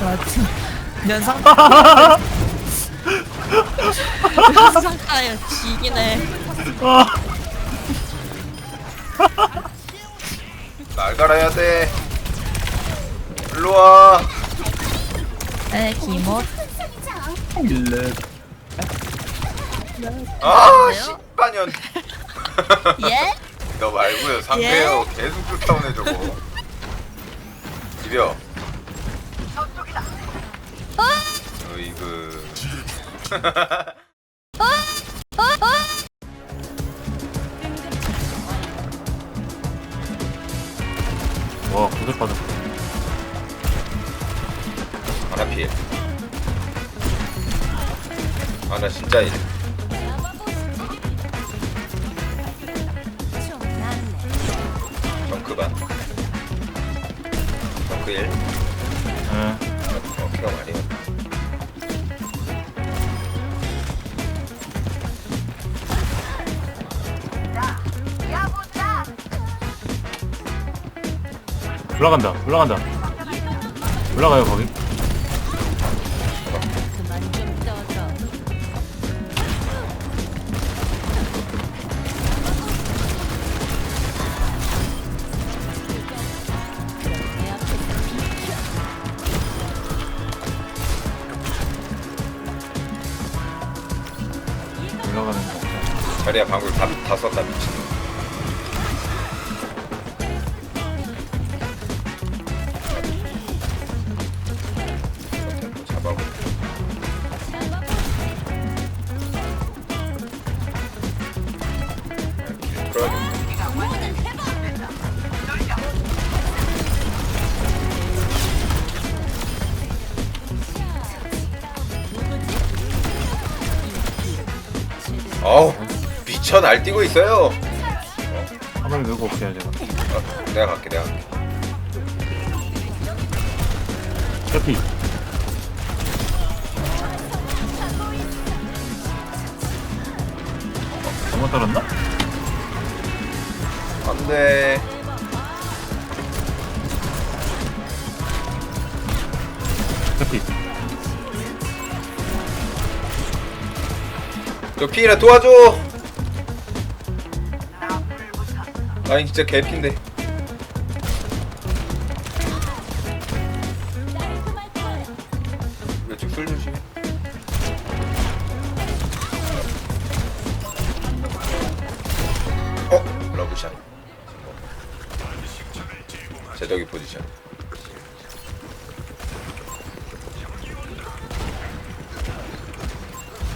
맞지. 면상. 면상가에 지기네. 아, 날 갈아야 돼. 일로 와. 에 기못. 일레. 아, 뭐예요? 씨빠년. 예? 너 말고요. 상대요. 계속 쫓아오네 저거. 비벼. 어이구. 와, 구슬 빠졌어. 하나 피해. 아, 나 진짜 이래. 정크 반. 정크 1. 올라간다, 올라간다. 올라가요, 거기. 미쳐 날뛰고 있어요. 화면을 누르고 올게요, 제가. 어, 내가 갈게 내가 갈게. 캐피. 잘못 떨었나? 안돼. 캐피. 저 피이나 도와줘. 아니 진짜. 왼쪽 술 조심해. 어? 러브샷. 제덕이 포지션.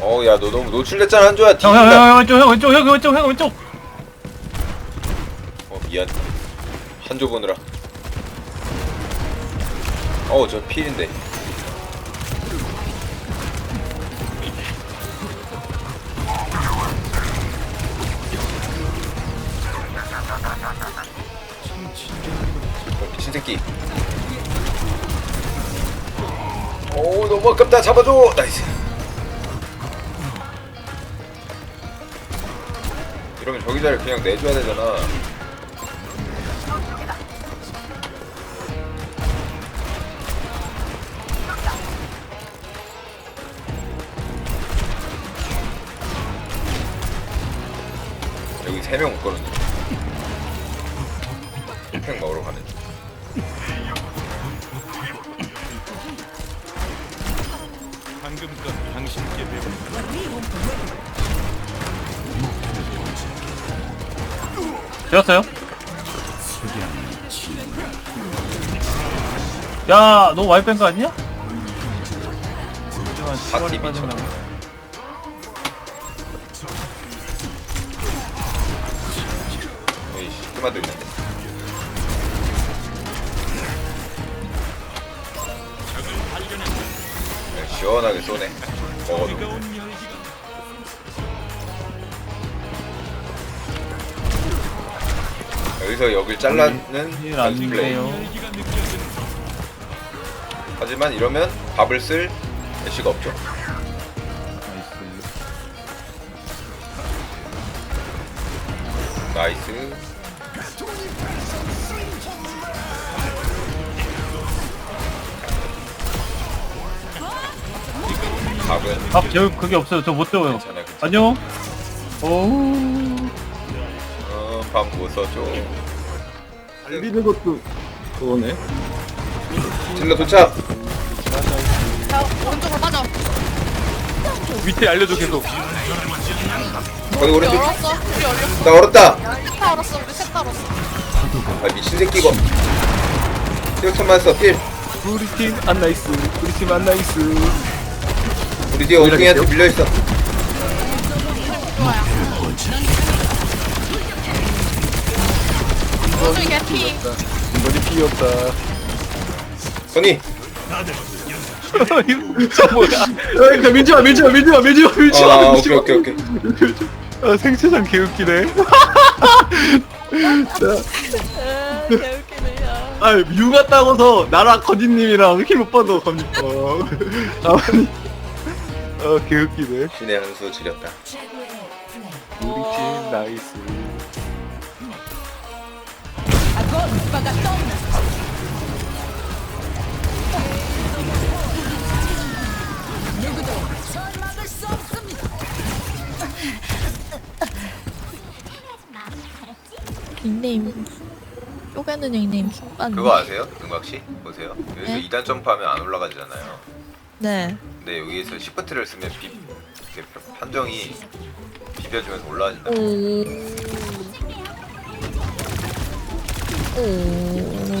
어우 야너 너무 노출됐잖아 한조야 형, 형, 형, 형, 왼쪽, 형, 왼쪽, 형, 왼쪽, 형, 왼쪽. 어 미안. 한조 보느라. 어우 저 필인데. 어, 미친 새끼 오 너무 아깝다. 잡아줘. 나이스. 이러면 저기 자리 그냥 내줘야 되잖아 야, 너무 많이 뺀거 아니야? 있는데. 네, 시원하게 쏘네. 먹어도. 여기서 여길 잘라는 일안 연습 플레이. 돼요. 하지만 이러면 밥을 쓸 애쉬가 없죠. 나이스. 나이스. 밥은 밥 재울 그게 없어요. 저 못. 괜찮아 괜찮아 안녕. 오. 어, 밥못 써줘 달리는 것도 그거네. 딜러 도착! 자 오른쪽으로 빠져. 밑에 알려줘 계속. 거기 우리 오른쪽. 얼었어 우리 얼렸어. 나 얼었다. 셋다 얼었어 우리 셋다 얼었어. 아 미친 새끼 이거. 수역천만 써필 우리 팀 안 나이스. 우리 팀 안 나이스. 우리 뒤에 엉뚱이한테 밀려 있어 오른쪽 개피 이번이 피 없다. 선이 이거 뭐야? 야, 이거 밀지 마, 밀지 마, 밀지 마, 밀지 마, 밀지 마. 아 오케이 마. 오케이 오케이 아, 생체장 개웃기네. 개웃기네 야 아, 뮤가 따고서 나랑 거진님이랑 힐못 봐도 겁니다. 아니, 아, 개웃기네. 신의 한수 지렸다 우리 팀 나이스. 닉네임 쪼개는 닉네임 킹받네 그거 아세요? 능박씨? 보세요 여기서 네? 2단 점프하면 안 올라가잖아요 네 근데 여기에서 시프트를 쓰면 비, 이렇게 판정이 비벼주면서 올라가진다 오. 오.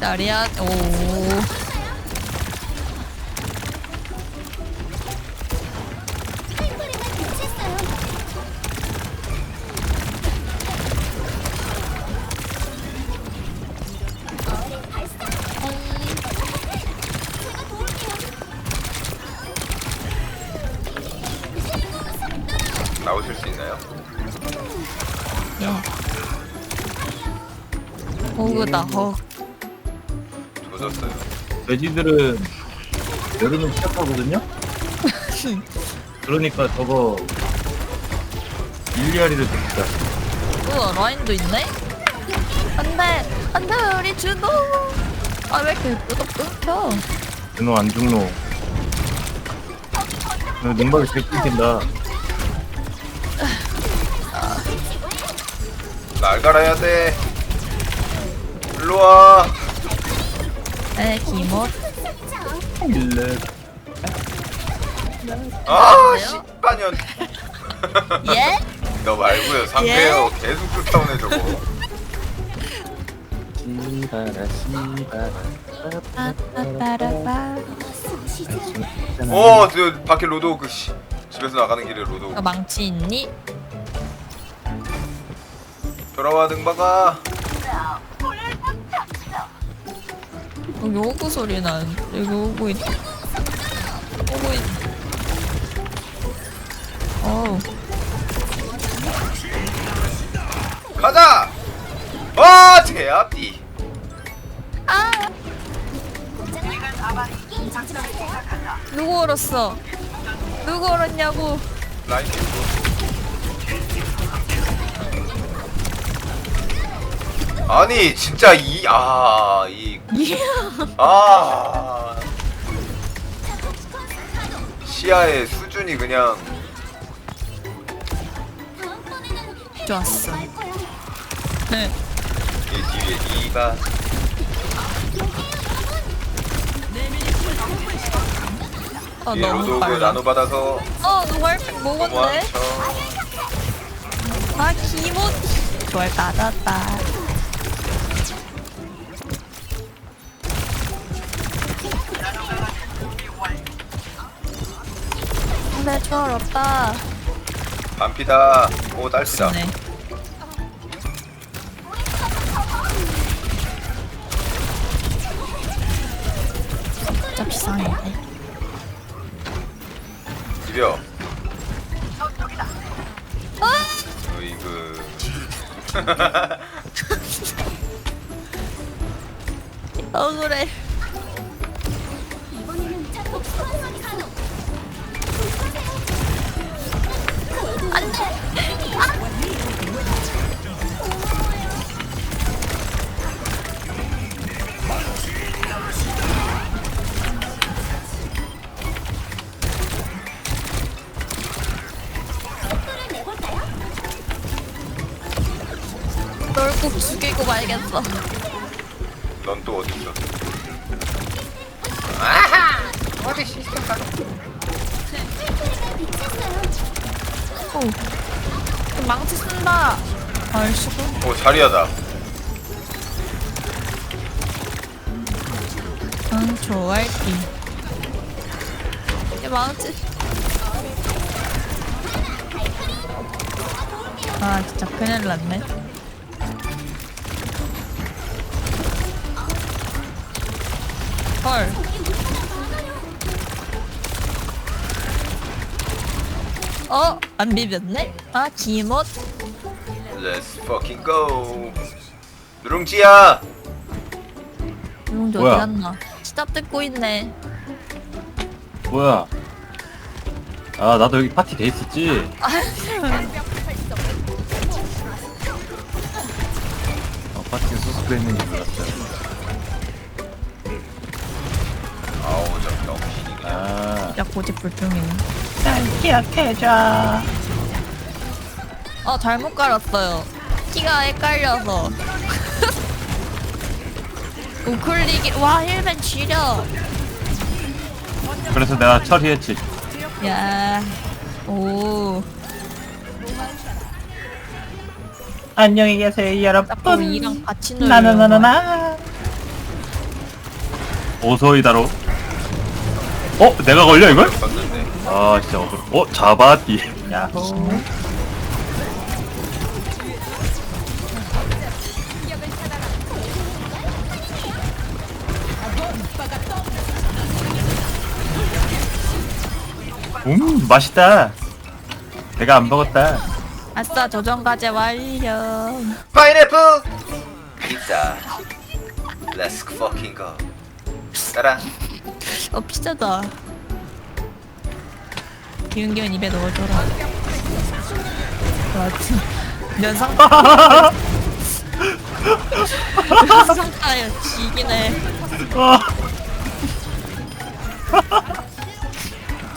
자리야. 오. 호그다 호. 조졌어요 돼지들은 여름은 시작하거든요. 그러니까 저거 일리아리를 듣자. 우와 라인도 있네. 안돼 안돼 우리 준호. 아왜 이렇게 끄덕 끊겨? 준호 안 죽노. 너 능박이 제일 끊긴다. 날 갈아야 돼 일로와 에 기모. 일레. 아 씨빠년 예? 너 말고요 상태요 계속 쫓아오네 저거 시바라, 시바라. 빠빠빠라빠. 어, 저 밖에 로드오그 씨. 집에서 나가는 길에 너 로드오그. 망치 있니? 돌아와 등바가. 여기 오구 소리 나는. 여기 오고 있. 오고 있. 어우. 가자. 와, 제압디. 아! 누구 얼었어? 누구 얼었냐고? 라인 킬고. 아니, 진짜 이 아, 이 아. 시야의 수준이 그냥 좋았어. 네. 이 뒤에 니가 아 뒤에 너무 로드오그 빨라. 나눠 받아서 어 헬팩 먹었네? 아 기모. 좋아요 받았다. 근데 철 없다. 반피다. 오, 딸피다. 네. 진짜 비상인데. 비벼. 아! 으이그. 억울해. 안돼. 널 꼭 죽이고 말겠어. 넌 또 어디 있어? 아하! 어디 시스템 가? 오. 망치 쓴다. 아이씨고. 오 자리야다. 응, 좋아할게. 이게 망치. 아, 진짜 큰일 났네. 헐. 어? 안 비볐네? 아, 기못? Let's fucking go. 누룽지야. 용지 뭐야? 어디 갔나? 시답 듣고 있네. 뭐야? 아 나도 여기 파티 돼 있었지. 어, 파티에 소속돼 있는지 몰랐어요. 아우 저 병신이 그냥. 아 야, 고집 불통이네. 기억해줘. 어, 잘못 깔았어요. 키가 헷갈려서. 우클릭이, 와, 힐맨 지려. 그래서 내가 처리했지. 야, 오. 안녕히 계세요 자꾸 이랑 같이 놀려. 나나나나나. 오소이다로. 어? 내가 걸려 이걸? 봤는데. 아 진짜 어그로. 어? 잡았디. 야호. 음 맛있다. 내가 안 먹었다. 아싸, 조정 과제 완료. 파인애플. 피자. Let's fucking go. 따라. 어, 피자다. 기운기운 입에 넣어줘라. 맞지. 면상. 면상 타요, 지기네.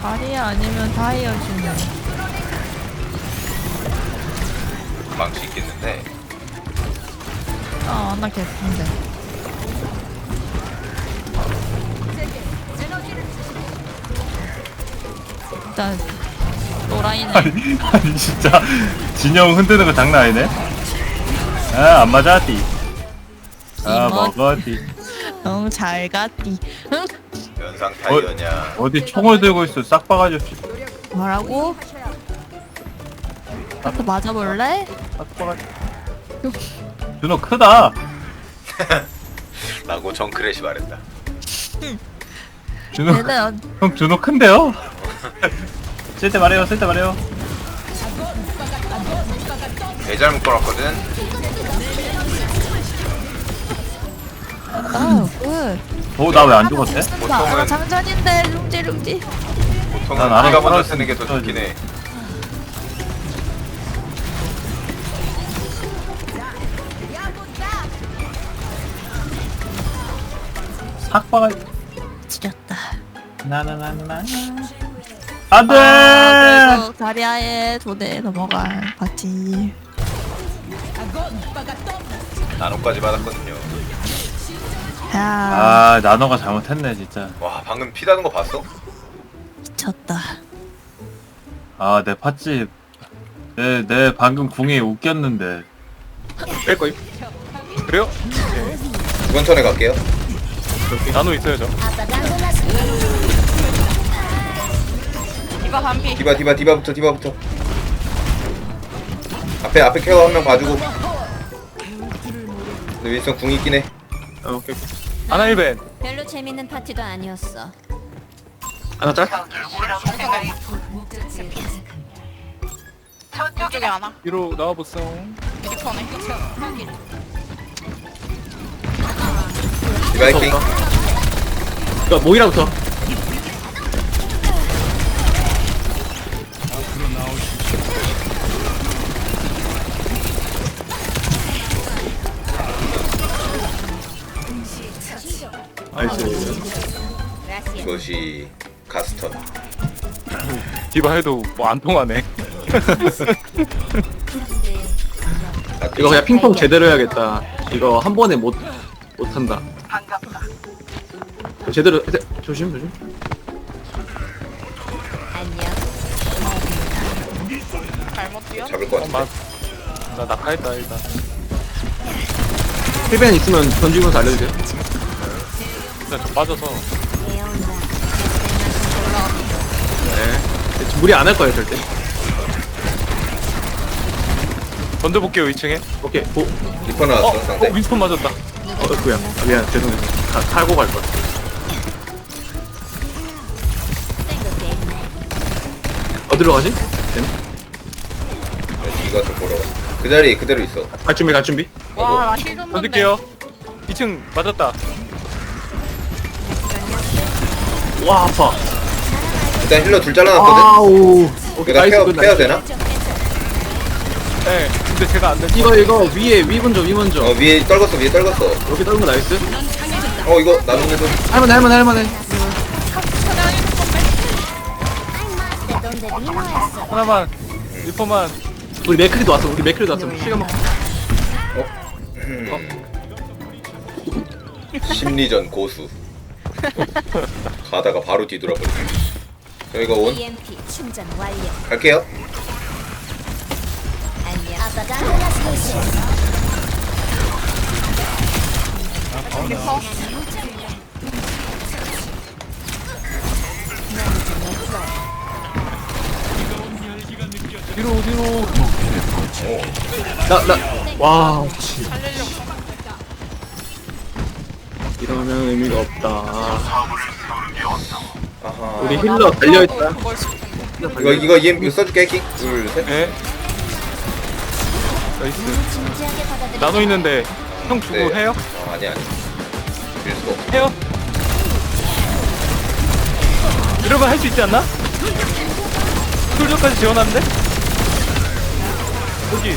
다리야 아니면 다이어트네. 망치 있겠는데. 아, 나 개쁜데. 일단 노라이네. 아니, 아니 진짜 진영 흔드는 거 장난 아니네. 아 안 맞았디. 아 이모. 먹었디. 응, 잘 갔디. 응? 연상 타이어냐. 어디 총을 들고 있어 싹 박아줬지. 뭐라고? 나도 맞아볼래? 싹 박아. 준호 크다. 라고 정크렛이 말했다. 준호 얘는 형 준호 큰데요? 쓸때 말해요 쓸 때 말해요. 개잘 묶어놨거든. 아, 굿. 어 나 왜 안 죽었대? 나, 나 장전인데 룽지 룽지. 보통은 난 알아서 네가 먼저 쓰는 게 더 써야지. 좋긴 해. 싹 박아. 지렸다. 나나나나. 안 돼. 아, 그리고 다리아의 도대에 넘어갈 파티. 나노까지 받았거든요. 야, 아 나노가 잘못했네 진짜. 와 방금 피 나는 거 봤어? 미쳤다. 아 내 팥집. 내, 내 방금 궁이 웃겼는데. 뺄 거임. 그래요? 이번 턴에 갈게요. 나노 있어요 저. 이거 반피. 디바 디바 디바부터 디바부터. 앞에 앞에 케어 한 명 봐주고. 근데 윈선 궁 있긴 해. 아, 오케이. 오케이. 아나 1벤. 별로 재밌는 파티도 아니었어. 아나 짤. 저쪽에 안 와. 뒤로 나와보세요. 리퍼네. 디바 해킹. 이거 모이라부터. 나이스. 이것이 가스턴. 디바 해도 뭐 안 통하네. 아, 이거 그냥 핑퐁 제대로 해야겠다. 이거 한 번에 못 못한다. 제대로 제- 조심 조심. 안녕. 잘못 뛰어? 잡을 것 어, 같아. 맞. 나 낙하했다 일단. 힐벤 있으면 던지면서 알려주세요. 일단 저 빠져서. 네. 무리 안 할 거예요 절대. 던져볼게요 2층에. 오케이. 오. 어, 리퍼 어, 나왔어 어 상대. 윈스폰 맞았다. 뭐야? 아, 미안 죄송해요. 가, 탈고 갈 걸. 어디로 가지? 이거 좀 보러 가. 그 자리 그대로 있어. 갈 준비 갈 준비. 와, 나힐 줬는데. 던질게요. 2층 맞았다. 와 아파. 일단 힐러 둘 잘라놨거든. 아우. 오케이 나이스. 되나? 네. 근데 제가 안 됐어. 이거 이거 위에 위 먼저 위 먼저. 어 위에 떨궜어 위에 떨궜어. 여기 떨는 거 나이스. 어 이거 나누면서 할만해 할만해 할만해. eso. 하나만. 리퍼만. 우리 맥크리도 왔어. 우리 맥크리도 왔어. 시간 막. 심리전 고수. 가다가 바로 뒤돌아버리네. 저 이거 온 EMP 충전 완료. 갈게요. 안녕. Las luces. 뒤로 뒤로. 나나 와. 이러면 의미가 없다. 아하. 우리 힐러 달려 있다. 그걸 쓸 텐데. 이거 이거 EM 이거 써줄게 해킹. 둘 셋. 네. 나이스. 진지하게 받아들여. 나노 있는데 형 주고 네. 해요? 어, 아니 아니. 질 수가 없어. 해요? 이러면 할 수 있지 않나? 솔저까지 지원하는데? 여기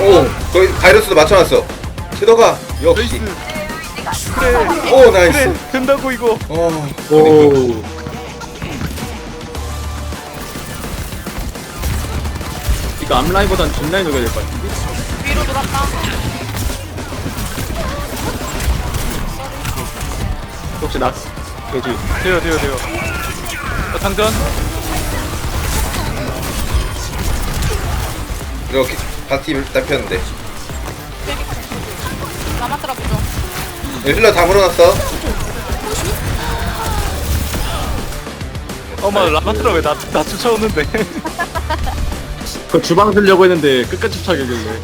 오 거기 바이러스도 맞춰놨어. 섀도가 역시. 나이스 그래 오 나이스. 그래 된다고 이거 어. 오. 이거 앞라인보단 뒷라인 녹여야 될 것 같은데. 위로 돌았다. 혹시 나 돼지. 돼요 돼요 돼요 자 당전 이렇게 바티 일단 폈는데. 라마트라 보죠. 여기 힐러 다 물어놨어. 어마 라마트라 왜나 나 쫓아오는데 그 주방 들려고 했는데 끝까지 쫓아가길래.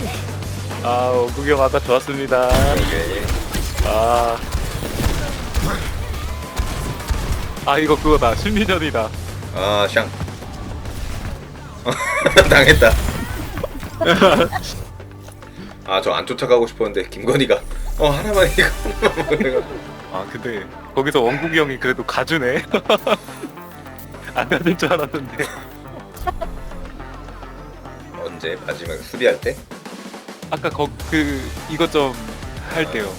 아 어, 구경 아까 좋았습니다 이게 아. 아 이거 그거다 심리전이다 아 샹. 당했다. 아 저 안 쫓아가고 싶었는데 김건희가 어 하나만 이거 하나만. 아 근데 거기서 원국이 형이 그래도 가주네. 안 가줄 줄 알았는데. 언제? 마지막에 수비할 때? 아까 거, 그 이것 좀 할 때요.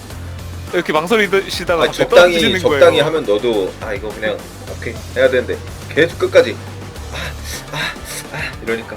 이렇게 망설이시다가 아 갑자기 적당히 적당히 거예요. 하면 너도 아 이거 그냥 오케이 해야 되는데 계속 끝까지 아 아 아 이러니까